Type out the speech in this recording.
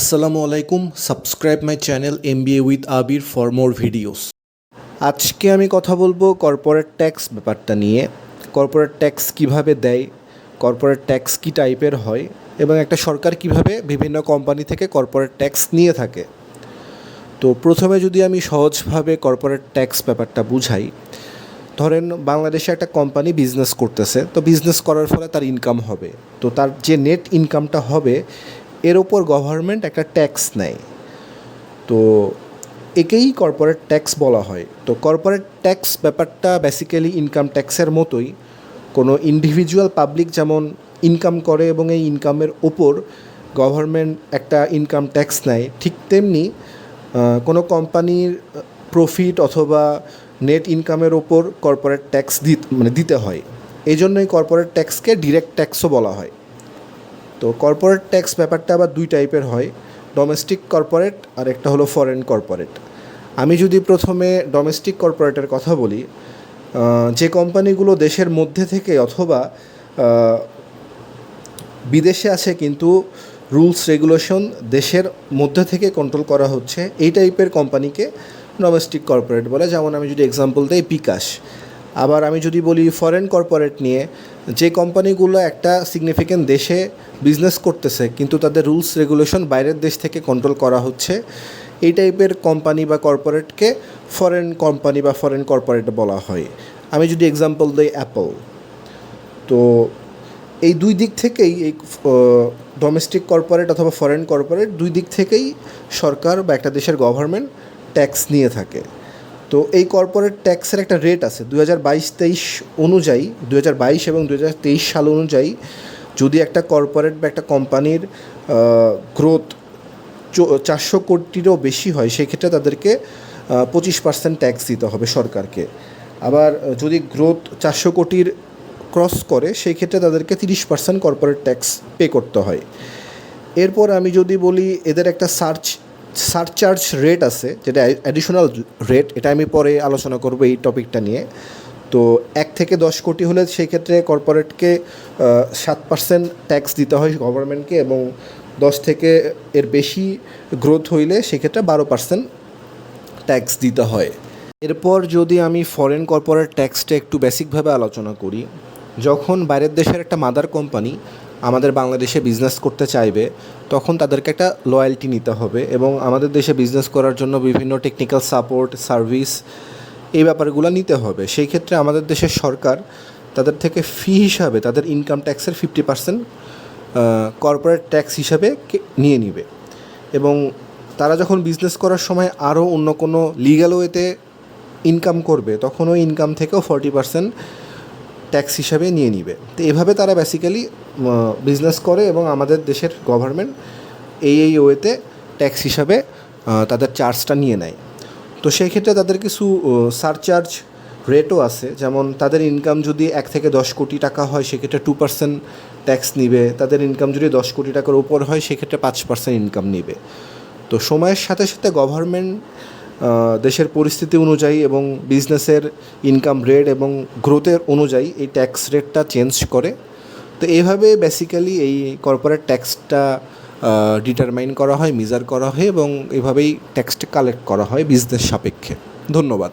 আসসালামু আলাইকুম subscribe my channel M B A with Abir for more videos আজকে আমি কথা বলব কর্পোরেট ট্যাক্স ব্যাপারটা নিয়ে। কর্পোরেট ট্যাক্স কীভাবে দেয় কর্পোরেট ট্যাক্স কী টাইপের হয়, এবং একটা সরকার কীভাবে বিভিন্ন কোম্পানি থেকে কর্পোরেট ট্যাক্স নিয়ে থাকে। তো প্রথমে যদি আমি সহজভাবে কর্পোরেট ট্যাক্স ব্যাপারটা বুঝাই, ধরেন বাংলাদেশে একটা কোম্পানি বিজনেস করতেছে, তো বিজনেস করার ফলে তার ইনকাম হবে। তো তার যে নেট ইনকামটা হবে এর ওপর গভর্নমেন্ট একটা ট্যাক্স নেয়। তো একেই কর্পোরেট ট্যাক্স বলা হয়। তো কর্পোরেট ট্যাক্স ব্যাপারটা বেসিক্যালি ইনকাম ট্যাক্সের মতোই। কোনো ইন্ডিভিজুয়াল পাবলিক যেমন ইনকাম করে এবং এই ইনকামের ওপর গভর্নমেন্ট একটা ইনকাম ট্যাক্স নেয়, ঠিক তেমনি কোনো কোম্পানির প্রফিট অথবা নেট ইনকামের ওপর কর্পোরেট ট্যাক্স দিত মানে দিতে হয়। এই জন্যই কর্পোরেট ট্যাক্সকে ডিরেক্ট ট্যাক্সও বলা হয়। তো কর্পোরেট ট্যাক্স ব্যাপারটা আবার দুই টাইপের হয় ডোমেস্টিক কর্পোরেট আর একটা হলো ফরেন কর্পোরেট আমি যদি প্রথমে ডোমেস্টিক কর্পোরেটের কথা বলি যে কোম্পানিগুলো দেশের মধ্যে থেকে অথবা বিদেশে আছে কিন্তু রুলস রেগুলেশন দেশের মধ্যে থেকে কন্ট্রোল করা হচ্ছে, এই টাইপের কোম্পানিকে ডোমেস্টিক কর্পোরেট বলে। যেমন আমি যদি এক্সাম্পল দিই বিকাশ। আবার আমি যদি বলি ফরেন কর্পোরেট নিয়ে, যে কোম্পানিগুলো একটা সিগনিফিক্যান্ট দেশে বিজনেস করতেছে, কিন্তু তাদের রুলস রেগুলেশন বাইরের দেশ থেকে কন্ট্রোল করা হচ্ছে, এই টাইপের কোম্পানি বা কর্পোরেটকে ফরেন কোম্পানি বা ফরেন কর্পোরেট বলা হয়। আমি যদি এক্সাম্পল দিই অ্যাপল তো এই দুই দিক থেকেই এই ডোমেস্টিক কর্পোরেট অথবা ফরেন কর্পোরেট দুই দিক থেকেই সরকার বা একটা দেশের গভর্নমেন্ট ট্যাক্স নিয়ে থাকে। তো এই কর্পোরেট ট্যাক্সের একটা রেট আছে। দু হাজার বাইশ, তেইশ অনুযায়ী দু হাজার বাইশ এবং দু হাজার তেইশ সাল অনুযায়ী যদি একটা কর্পোরেট বা একটা কোম্পানির গ্রোথ চারশো কোটিরও বেশি হয়, সেক্ষেত্রে তাদেরকে পঁচিশ পার্সেন্ট ট্যাক্স দিতে হবে সরকারকে। আবার যদি গ্রোথ চারশো কোটির ক্রস করে সেই ক্ষেত্রে তাদেরকে তিরিশ পার্সেন্ট কর্পোরেট ট্যাক্স পে করতে হয়। এরপর আমি যদি বলি, এদের একটা সার্চ সারচার্জ রেট আছে, যেটা অ্যাডিশনাল রেট এটা আমি পরে আলোচনা করব এই টপিকটা নিয়ে। তো এক থেকে দশ কোটি হলে সেই ক্ষেত্রে কর্পোরেটকে সাত পার্সেন্ট ট্যাক্স দিতে হয় গভর্নমেন্টকে এবং দশ থেকে এর বেশি গ্রোথ হইলে সেক্ষেত্রে বারো পার্সেন্ট ট্যাক্স দিতে হয়। এরপর যদি আমি ফরেন কর্পোরেট ট্যাক্সটা একটু বেসিকভাবে আলোচনা করি, যখন বাইরের দেশের একটা মাদার কোম্পানি আমাদের বাংলাদেশে বিজনেস করতে চাইবে, তখন তাদেরকে একটা লয়্যালটি নিতে হবে এবং আমাদের দেশে বিজনেস করার জন্য বিভিন্ন টেকনিক্যাল সাপোর্ট সার্ভিস এই ব্যাপারগুলো নিতে হবে। সেই ক্ষেত্রে আমাদের দেশের সরকার তাদের থেকে ফি হিসাবে তাদের ইনকাম ট্যাক্সের ফিফটি পার্সেন্ট কর্পোরেট ট্যাক্স হিসাবে নিয়ে নিবে। এবং তারা যখন বিজনেস করার সময় আরও অন্য কোনো লিগ্যাল ওয়েতে ইনকাম করবে, তখন ওই ইনকাম থেকেও ফর্টি পার্সেন্ট ট্যাক্স হিসাবে নিয়ে নিবে। তো এভাবে তারা বেসিক্যালি বিজনেস করে এবং আমাদের দেশের গভর্নমেন্ট এই এই ওয়েতে ট্যাক্স হিসাবে তাদের চার্জটা নিয়ে নেয়। তো সেই ক্ষেত্রে তাদের কিছু সারচার্জ রেটও আছে। যেমন তাদের ইনকাম যদি এক থেকে দশ কোটি টাকা হয়, সেক্ষেত্রে টু পার্সেন্ট ট্যাক্স নিবে। তাদের ইনকাম যদি দশ কোটি টাকার ওপর হয়, সেক্ষেত্রে পাঁচ পার্সেন্ট ইনকাম নিবে। তো সময়ের সাথে সাথে গভর্নমেন্ট দেশের পরিস্থিতি অনুযায়ী এবং বিজনেসের ইনকাম রেট এবং গ্রোথের অনুযায়ী এই ট্যাক্স রেটটা চেঞ্জ করে। তো এইভাবে বেসিক্যালি এই কর্পোরেট ট্যাক্সটা ডিটারমাইন করা হয় মেজার করা হয় এবং এভাবেই ট্যাক্সটা কালেক্ট করা হয় বিজনেস সাপেক্ষে। ধন্যবাদ।